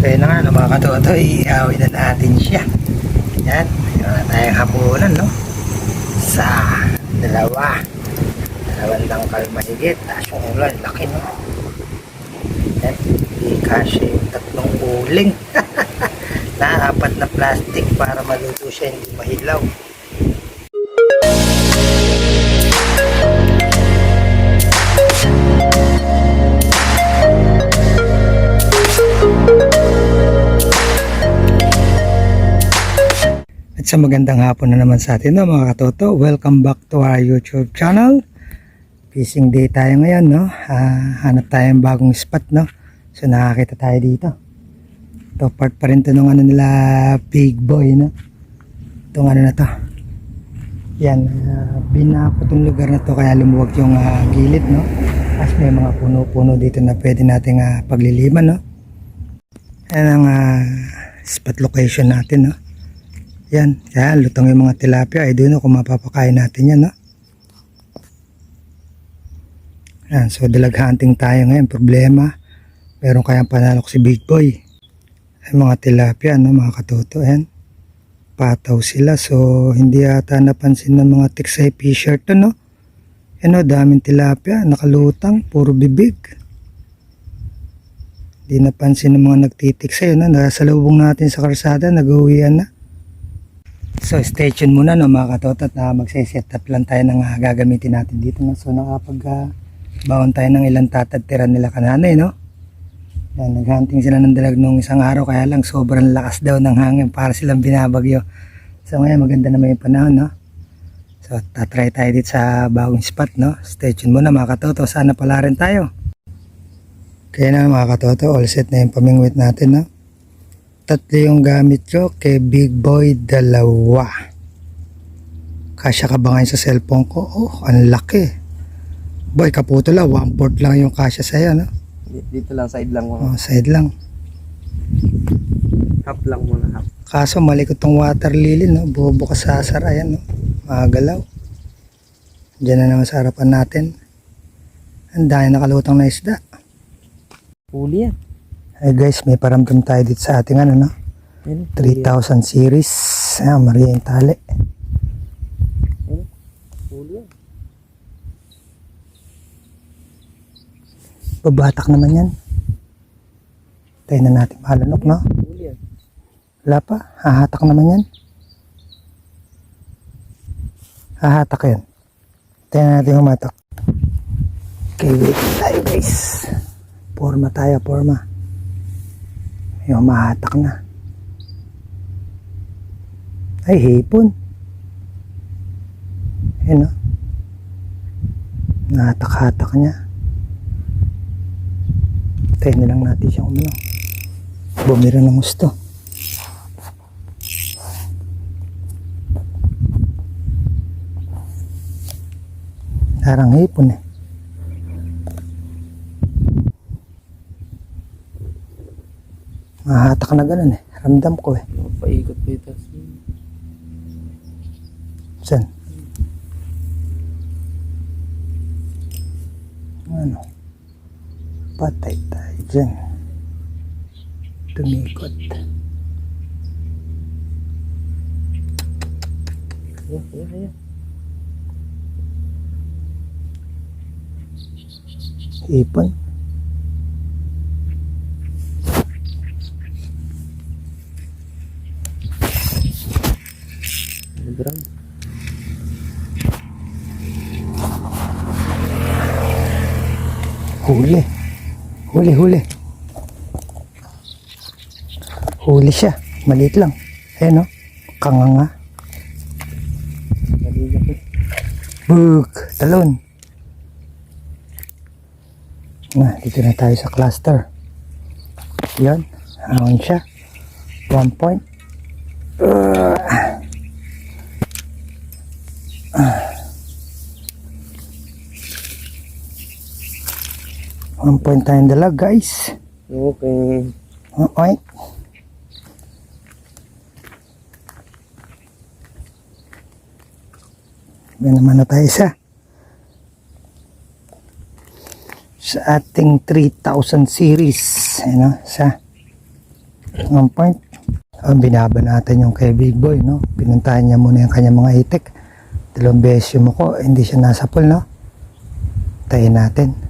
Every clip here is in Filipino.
Kaya na nga, no, mga katoto, iawin na natin siya. Yan, mayroon na tayong hapunan, no? Sa dalawa. Dalawang tangkal mahigit. Tapos yung ulan, laki, no? Yan, hindi kasya yung tatlong uling. na apat na plastic para maluto siya, hindi mahilaw. Sa magandang hapon na naman sa atin no, mga katoto. Welcome back to our YouTube channel. Fishing day tayo ngayon, no? Ah, hanap tayong bagong spot, no? So nakakita tayo dito. Ito, part pa rin to nung ano nila, big boy, no? Itong ano na to. Yan, uh, binako tong lugar na to kaya lumuwag yung ah, gilid, no? Tapos may mga puno-puno dito na pwede nating ah, pagliliman, no? Yan ang ah, spot location natin, no? Yan, yan, lutong yung mga tilapia. Ay, doon kung mapapakain natin yan, no? Yan, so dalag hunting tayo ngayon. Problema, meron kayang panalok si Big Boy. Ay, mga tilapia, no, mga katoto, yan. Pataw sila, so hindi yata napansin ng mga tiksay p-shirt, no? Yan, no, daming tilapia, nakalutang, puro bibig. Hindi napansin ng mga nagtitiksay, no? Nasa lubong natin sa karsada, nag-uwian na. So stay tuned muna no mga katotot na magse-set up lang tayo ng ah, gagamitin natin dito no. So nakapag ah, baon tayo ng ilang tatagtiran nila kananay no. Yan, naghunting sila ng dalag nung isang araw kaya lang sobrang lakas daw ng hangin para silang binabagyo. So ngayon maganda naman yung panahon no. So tatry tayo dito sa bagong spot no. Stay tuned muna mga katoto. Sana pala rin tayo. Kaya na mga katoto, all set na yung pamingwit natin no tatlo yung gamit ko kay Big Boy dalawa. Kasya ka ba ngayon sa cellphone ko? Oh ang laki. Boy kaputo lang. One port lang yung kasya sa'yo no? Dito lang, side lang muna. oh, side lang. Half lang muna, half. kaso malikot tong water lily no? Bubukas sa asar. Ayan no? Magalaw. Dyan na naman sa harapan natin. Ang dahil nakalutang na isda. Huli yan. Ay guys may paramdam tayo dito sa ating ano no Yan, 3000 series ah, Maria yung tali. Babatak naman yan. Tayo na natin mahalunok, no? Wala pa. Hahatak naman yan. Hahatak yan. Tayo na natin humatak. Okay, wait tayo guys. Forma tayo, forma. May humahatak na. Ay, hipon. Ayun, no? Nahatak-hatak niya. Tayo na lang natin siyang umano. Bumira ng gusto. Parang hipon eh. Mahatak na ganun eh. Ramdam ko eh. Paikot pa ito. Saan? Ano? Patay tayo dyan. Tumikot. Ayan, ayan, ayan. Ipon. Nagrang. Huli. Huli, huli. Huli siya. Maliit lang. Ayan o. Kanganga. Nalila ko. Bug. Talon. Na, dito na tayo sa cluster. Yan. Ahon siya. One point. Uh, one point tayong dalag guys. Okay. Okay. Yan naman na tayo isa. Sa ating 3000 series. Ano, sa On point. Ang binaba natin yung kay Big Boy, no? Pinuntahan niya muna yung kanyang mga itik. Dalawang beses yung muko, hindi siya nasa pool, no? Tayin natin.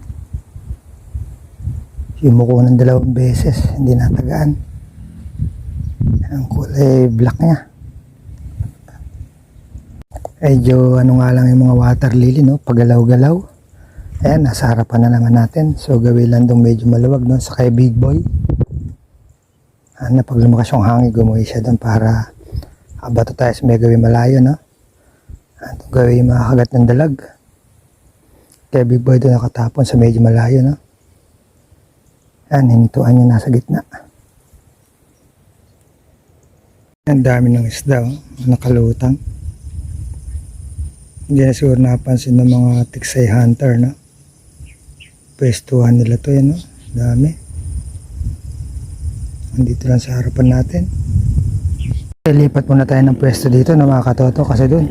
Yung muko ng dalawang beses, hindi natagaan. Ang kulay black niya. Medyo ano nga lang yung mga water lily, no? Pagalaw-galaw. Ayan, nasa harapan na naman natin. So, gawin lang dong medyo maluwag, no? Sa kay Big Boy. Ano, pag lumakas yung hangin, gumuhi siya doon para abato tayo sa may gawin malayo, no? At gawin yung makakagat ng dalag. Kaya Big Boy doon nakatapon sa medyo malayo, no? Yan, hinintuan niya nasa gitna. Ang dami ng isda, oh, nakalutang. Hindi na siguro napansin ng mga tiksay hunter, no? Pwestuhan nila to, yan, no? Dami. Andito lang sa harapan natin. Lipat muna tayo ng pwesto dito na mga katoto kasi dun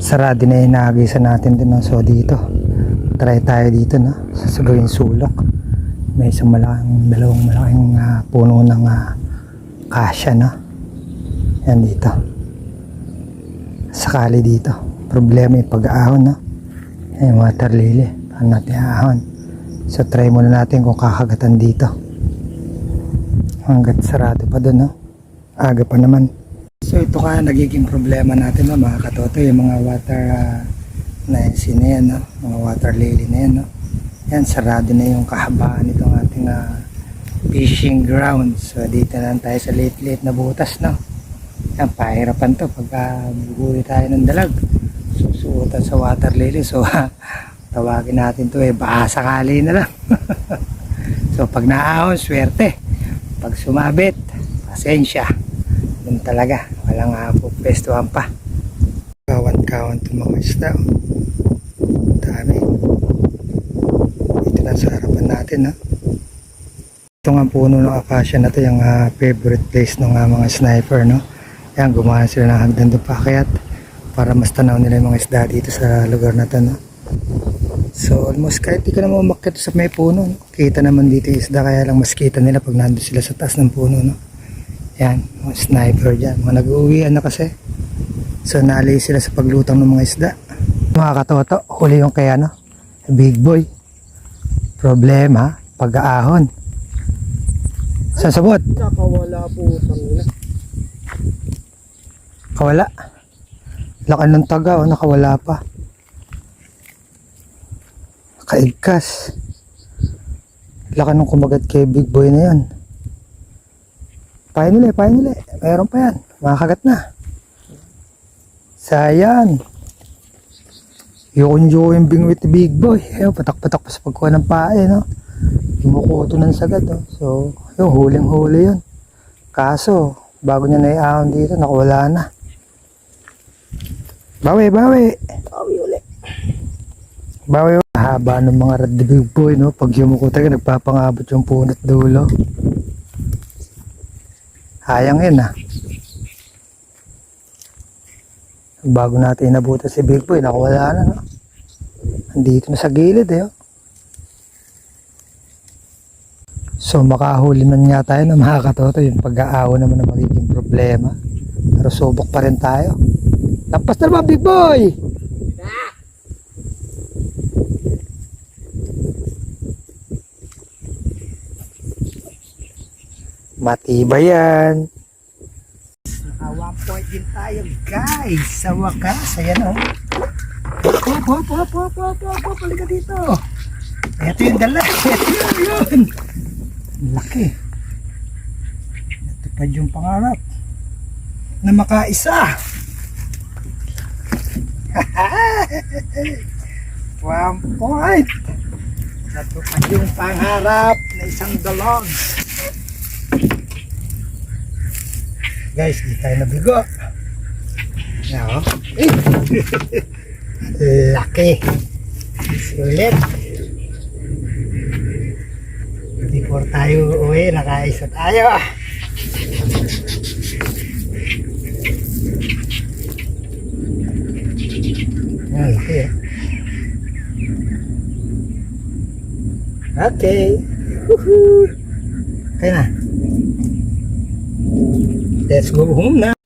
sarado na yung naagisan natin dun. no? So dito, try tayo dito no? sa gawing sulok. May isang malaking, dalawang malaking ah, puno ng uh, kasya no? Yan dito. Sakali dito. Problema yung pag-aahon no? Yung water lily. Paano natin aahon? So try muna natin kung kakagatan dito hanggat sarado pa doon, no? Aga pa naman. So ito ka nagiging problema natin, no, mga katoto, yung mga water uh, na na yan, no? Mga water lily na yan, no? Yan, sarado na yung kahabaan nitong ating uh, fishing ground. So dito na tayo sa late-late na butas, no? Yan, pahirapan to pagka buguli tayo ng dalag. Susuotan sa water lily. So, tawagin natin to eh, baka sakali na lang. so, pag naahon, swerte pag sumabit, pasensya. Yun talaga, walang uh, pwestuhan pa. Kawan-kawan itong mga isda. oh. Dami. Ito na sa harapan natin. No? Ito nga puno ng akasya na to yung ah, favorite place ng ah, mga sniper. No? Yan, gumawa sila ng hagdan doon pakyat para mas tanaw nila yung mga isda dito sa lugar na to. No? So almost kahit di ka naman umakyat sa may puno, no? kita naman dito yung isda kaya lang mas kita nila pag nandun sila sa taas ng puno. No? Yan, mga sniper dyan. Mga nag-uwian na kasi. So nali sila sa paglutang ng mga isda. Mga katoto, huli yung kaya no? Big boy. Problema, pag-aahon. Sasabot, Nakawala po tangina. kawala. Laki ng taga, oh, nakawala pa. Kaigkas. Laki nung kumagat kay Big Boy na yan. Pahin ulit, pahin ulit. Meron pa yan. Makakagat na. Sayang. Yung yung bingwit ni Big Boy. Ayun, patak-patak pa sa pagkuha ng pae, no? Kumukuto ng sagad, no? So, yung huling-huli yun. Kaso, bago niya naiahon dito, nakawala na. Bawi, bawi. Awi ulit. Bawi, haba ng mga red big boy, no? Pag yumuko talaga, nagpapangabot yung punot dulo. Hayang yun, ah. Bago natin inabutan si Big Boy, nakawala na, no? Andito na sa gilid, eh, oh. So, makahuli man nga tayo na mga katoto, yung pag-aawa naman na magiging problema. Pero subok pa rin tayo. Lampas na naman, Big Boy! Matibay yan. Naka 1 point din tayo guys. Sa wakas. Ayan o. Hop, hop, hop, hop, hop, hop, hop. Halika dito. Ito yung dala. Ito yun, Laki. Pa yung pangarap. Na makaisa. One point. Natupad yung pangarap na isang dalog. Guys, di tayo nabigo. Yan, oh. Eh! Laki. Sulit. Before tayo uwi, nakaisa tayo. Yan, laki eh. Okay. Woohoo! Kaya na. Let's go home na.